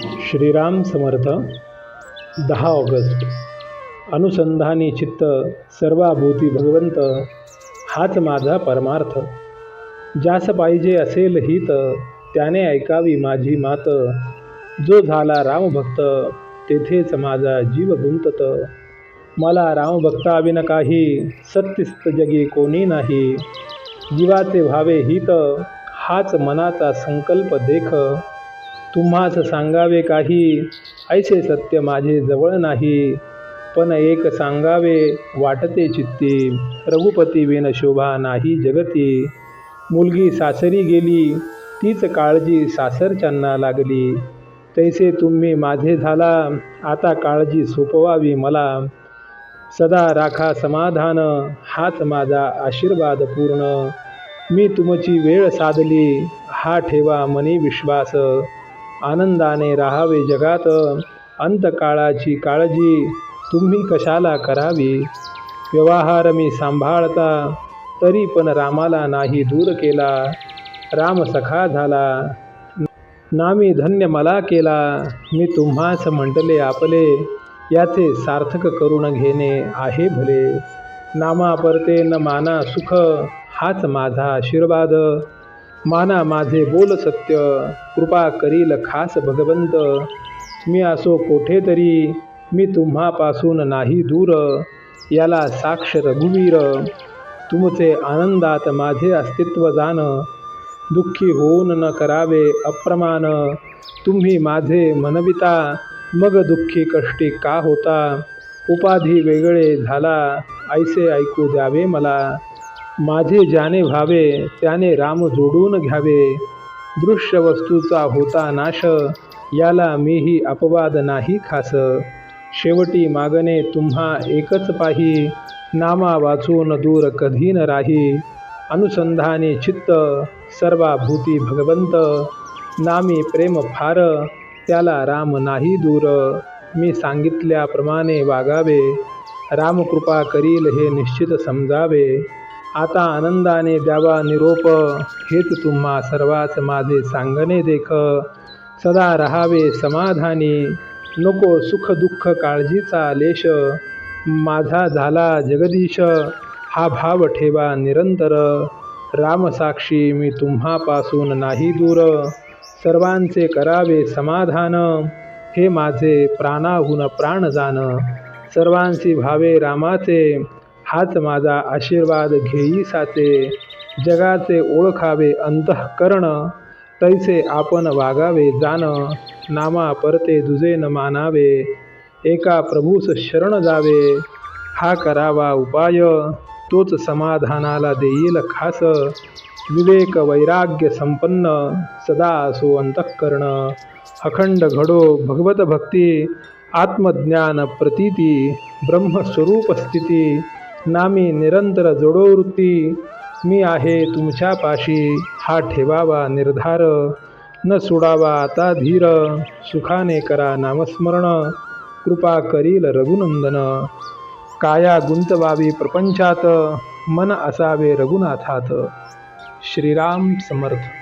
श्रीराम समर्थ दहा ऑगस्ट. अनुसंधानी चित्त सर्वाभूती भगवंत हाच माझा परमार्थ. ज्यास पाहिजे असेल हित त्याने ऐकावी माझी मात. जो झाला रामभक्त तेथेच माझा जीव गुंतत. मला रामभक्ताविन काही सत्यस्त जगी कोणी नाही. जीवाचे व्हावे हित हाच मनाचा संकल्प देख. तुम्हास सांगावे काही? ऐसे सत्य माझे जवळ नाही. पण एक सांगावे वाटते चित्ती. रघुपती विन शोभा नाही जगती. मुलगी सासरी गेली तीच काळजी सासरच्यांना लागली. तैसे तुम्ही माझे झाला आता काळजी सोपवावी मला. सदा राखा समाधान हाच माझा आशीर्वाद पूर्ण. मी तुमची वेळ साधली हा ठेवा मनी विश्वास. आनंदाने राहावे जगात. अंतकाळाची काळजी तुम्ही कशाला करावी? व्यवहार मी सांभाळता तरी पण रामाला नाही दूर केला. राम सखा झाला. नामी धन्य मला केला. मी तुम्हास म्हटले आपले याचे सार्थक करून घेणे आहे भले. नामा परते न माना सुख हाच माझा आशीर्वाद. माना माझे बोल सत्य कृपा करील खास भगवंत. मी असो कोठे तरी मी तुम्हापासून नाही दूर याला साक्ष रघुवीर. तुमचे आनंदात माझे अस्तित्व जाण दुःखी होऊन न करावे अप्रमाण. तुम्ही माझे मनविता मग दुःखी कष्टी का होता? उपाधी वेगळे झाला ऐसे ऐकू द्यावे मला. माझे ज्याने व्हावे त्याने राम जोडून घ्यावे. दृश्य वस्तूचा होता नाश याला मीही अपवाद नाही खास. शेवटी मागणे तुम्हा एकच पाही नामा वाचून दूर कधी न राही. अनुसंधाने चित्त सर्वाभूती भगवंत. नामी प्रेम फार त्याला राम नाही दूर. मी सांगितल्याप्रमाणे वागावे. रामकृपा करील हे निश्चित समजावे. आता आनंदाने द्यावा निरोप. हेच तुम्हा सर्वाच माझे सांगणे देख. सदा रहावे समाधानी. नको सुख दुःख काळजीचा लेश. माझा झाला जगदीश. हा भाव ठेवा निरंतर. रामसाक्षी मी तुम्हापासून नाही दूर. सर्वांचे करावे समाधान. हे माझे प्राणाहून प्राण सर्वांशी भावे रामाचे. हाच माझा आशीर्वाद घेई साचे. जगाचे ओळखावे अंतःकरण तैसे आपण वागावे जाण. नामा परते दुजे न मानावे. एका प्रभूस शरण जावे. हा करावा उपाय. तोच समाधानाला देईल खास. विवेक वैराग्य संपन्न सदा असो अंतःकरण. अखंड घडो भगवत भक्ती आत्मज्ञान प्रतीती ब्रह्मस्वरूप स्थिती. नामी निरंतर जोडोवृत्ती. मी आहे तुमच्यापाशी हा ठेवावा निर्धार. न सोडावा आता धीर. सुखाने करा नामस्मरण. कृपा करील रघुनंदन. काया गुंतवावी प्रपंचात. मन असावे रघुनाथात. श्रीराम समर्थ.